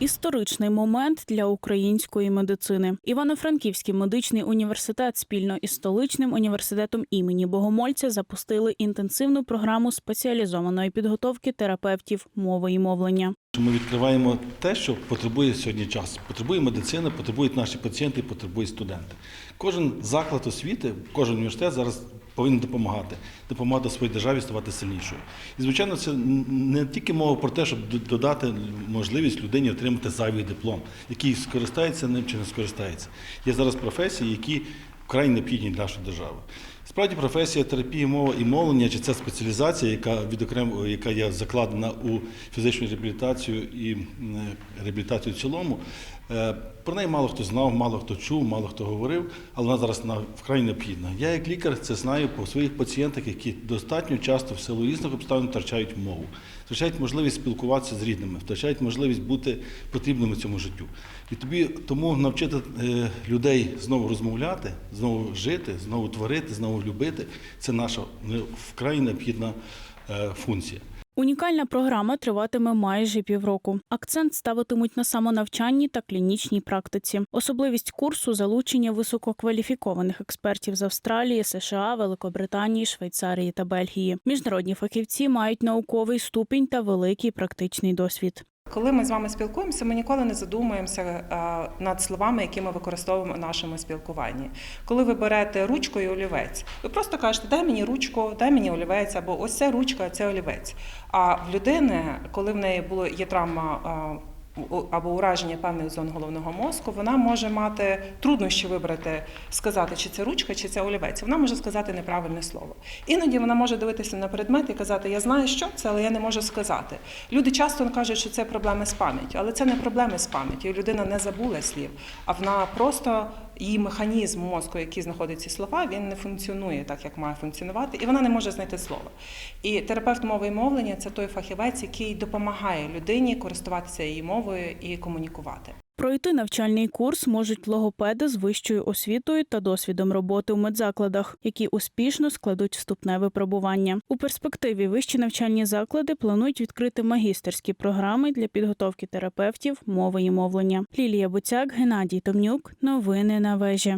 Історичний момент для української медицини. Івано-Франківський медичний університет спільно із столичним університетом імені Богомольця запустили інтенсивну програму спеціалізованої підготовки терапевтів мови і мовлення. Ми відкриваємо те, що потребує сьогодні час. Потребує медицина, потребують наші пацієнти, потребують студенти. Кожен заклад освіти, кожен університет зараз повинен допомагати, допомагати своїй державі ставати сильнішою. І звичайно, це не тільки мова про те, щоб додати можливість людині отримати зайвий диплом, який скористається ним чи не скористається. Є зараз професії, які вкрай необхідні для нашої держави. Справді, професія терапії мови і мовлення, чи це спеціалізація, яка відокремо, яка є закладена у фізичну реабілітацію і реабілітацію в цілому. е, Про неї мало хто знав, мало хто чув, мало хто говорив, але вона зараз вкрай необхідна. Я, як лікар, це знаю по своїх пацієнтах, які достатньо часто в силу різних обставин втрачають мову, втрачають можливість спілкуватися з рідними, втрачають можливість бути потрібними цьому життю. І тобі тому навчити е, людей знову розмовляти, знову жити, знову творити, знову любити це наша вкрай необхідна е, функція. Унікальна програма триватиме майже півроку. Акцент ставитимуть на самонавчанні та клінічній практиці. Особливість курсу залучення висококваліфікованих експертів з Австралії, США, Великобританії, Швейцарії та Бельгії. Міжнародні фахівці мають науковий ступінь та великий практичний досвід. Коли ми з вами спілкуємося, ми ніколи не задумуємося е, над словами, які ми використовуємо в нашому спілкуванні. Коли ви берете ручку і олівець, ви просто кажете, дай мені ручку, дай мені олівець, або ось це ручка, а це олівець. А в людини, коли в неї було є травма. Або ураження певних зон головного мозку, вона може мати труднощі вибрати, сказати, чи це ручка, чи це олівець. Вона може сказати неправильне слово. Іноді вона може дивитися на предмет і казати, я знаю, що це, але я не можу сказати. Люди часто кажуть, що це проблеми з пам'яттю, але це не проблеми з пам'яттю. Людина не забула слів, а вона просто її механізм мозку, який знаходить ці слова, він не функціонує так, як має функціонувати, і вона не може знайти слово. І терапевт мови і мовлення це той фахівець, який допомагає людині користуватися її мовою і комунікувати. Пройти навчальний курс можуть логопеди з вищою освітою та досвідом роботи у медзакладах, які успішно складуть вступне випробування. У перспективі вищі навчальні заклади планують відкрити магістерські програми для підготовки терапевтів мови і мовлення. Лілія Буцяк, Геннадій Томнюк. Новини на вежі.